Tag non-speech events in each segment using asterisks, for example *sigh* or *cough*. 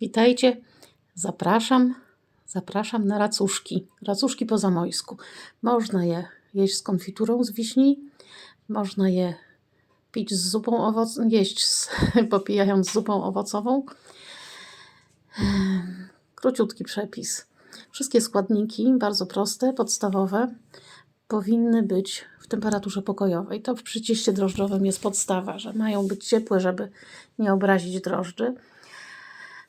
Witajcie. Zapraszam, zapraszam na racuszki. Racuszki po zamojsku. Można je jeść z konfiturą z wiśni, można je pić z zupą owocową, jeść z, *laughs* popijając zupą owocową. Króciutki przepis. Wszystkie składniki, bardzo proste, podstawowe, powinny być w temperaturze pokojowej. To w przycieście drożdżowym jest podstawa, że mają być ciepłe, żeby nie obrazić drożdży.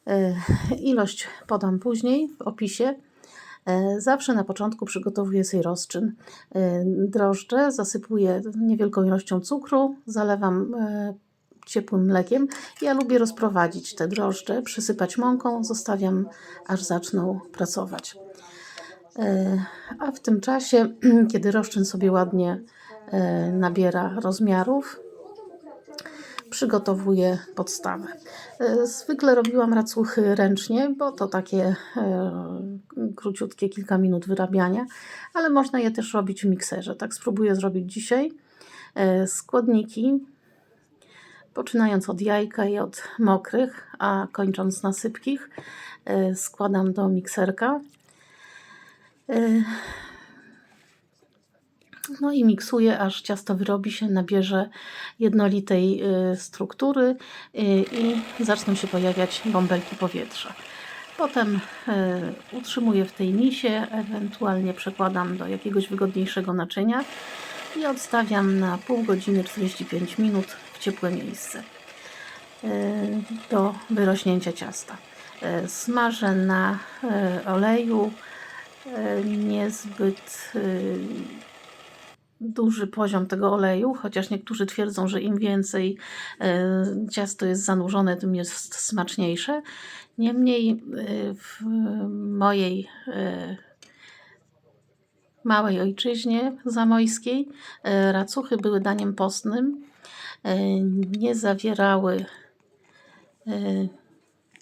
E, Ilość podam później w opisie. E, Zawsze na początku przygotowuję sobie rozczyn. E, Drożdże zasypuję niewielką ilością cukru, zalewam ciepłym mlekiem. Ja lubię rozprowadzić te drożdże, przysypać mąką, zostawiam aż zaczną pracować. A w tym czasie, *clears throat* kiedy rozczyn sobie ładnie nabiera rozmiarów, przygotowuję podstawę. E, Zwykle robiłam racuchy ręcznie, bo to takie e, króciutkie kilka minut wyrabiania, ale można je też robić w mikserze. Tak spróbuję zrobić dzisiaj. E, Składniki, poczynając od jajka i od mokrych, a kończąc na sypkich, składam do mikserka. No i miksuję, aż ciasto wyrobi się, nabierze jednolitej y, struktury y, i zaczną się pojawiać bąbelki powietrza. Potem y, utrzymuję w tej misie, ewentualnie przekładam do jakiegoś wygodniejszego naczynia i odstawiam na pół godziny 45 minut w ciepłe miejsce do wyrośnięcia ciasta. Smażę na oleju niezbyt duży poziom tego oleju, chociaż niektórzy twierdzą, że im więcej e, ciasto jest zanurzone, tym jest smaczniejsze. Niemniej e, w mojej e, małej ojczyźnie zamojskiej racuchy były daniem postnym. Nie zawierały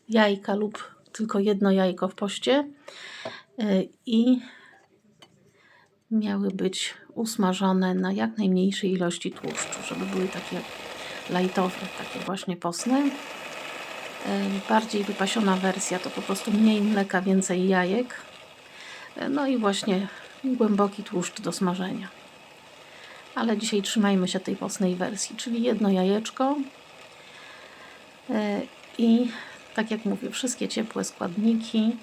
jajka lub tylko jedno jajko w poście i miały być usmażone na jak najmniejszej ilości tłuszczu, żeby były takie lajtowe, takie właśnie posne. Bardziej wypasiona wersja to po prostu mniej mleka, więcej jajek. E, No i właśnie głęboki tłuszcz do smażenia. Ale dzisiaj trzymajmy się tej posnej wersji, czyli jedno jajeczko e, i tak jak mówię, wszystkie ciepłe składniki.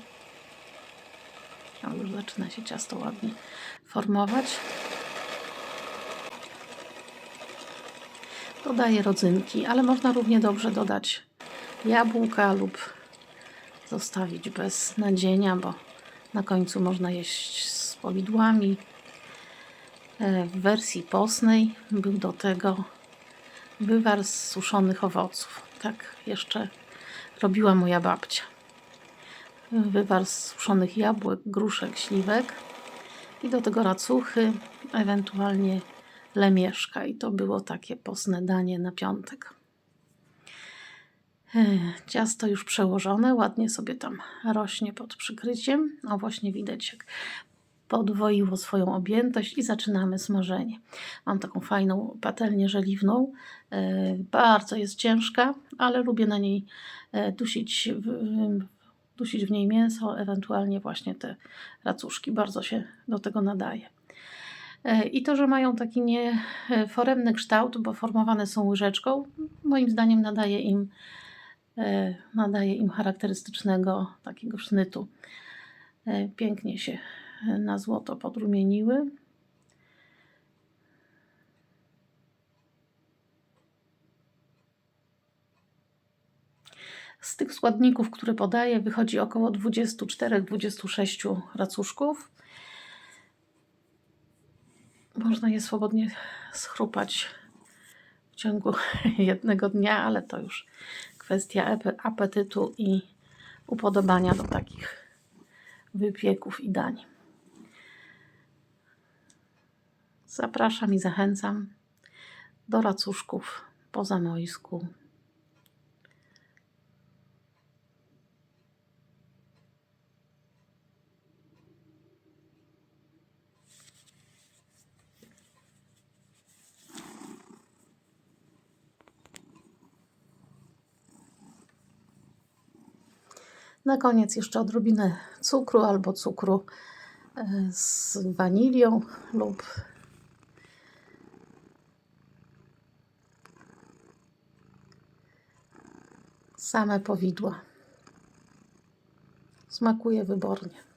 O, już zaczyna się ciasto ładnie formować. Dodaję rodzynki, ale można równie dobrze dodać jabłka lub zostawić bez nadzienia, bo na końcu można jeść z powidłami. E, W wersji posnej był do tego wywar z suszonych owoców. Tak jeszcze robiła moja babcia. Wywar z suszonych jabłek, gruszek, śliwek i do tego racuchy, ewentualnie lemieszka. I to było takie posne danie na piątek. Ech, Ciasto już przełożone, ładnie sobie tam rośnie pod przykryciem. O, właśnie widać, jak podwoiło swoją objętość i zaczynamy smażenie. Mam taką fajną patelnię żeliwną. e, Bardzo jest ciężka, ale lubię na niej e, dusić, dusić w niej mięso, ewentualnie właśnie te racuszki. Bardzo się do tego nadaje. E, I to, że mają taki nieforemny kształt, bo formowane są łyżeczką, moim zdaniem nadaje im, e, nadaje im charakterystycznego takiego sznytu. E, Pięknie się e, na złoto podrumieniły. Z tych składników, które podaję, wychodzi około 24-26 racuszków. Można je swobodnie schrupać w ciągu *laughs* jednego dnia, ale to już kwestia ape- apetytu i upodobania do takich wypieków i dań. Zapraszam i zachęcam do racuszków po zamojsku. Na koniec jeszcze odrobinę cukru albo cukru e, z wanilią lub same powidła. Smakuje wybornie.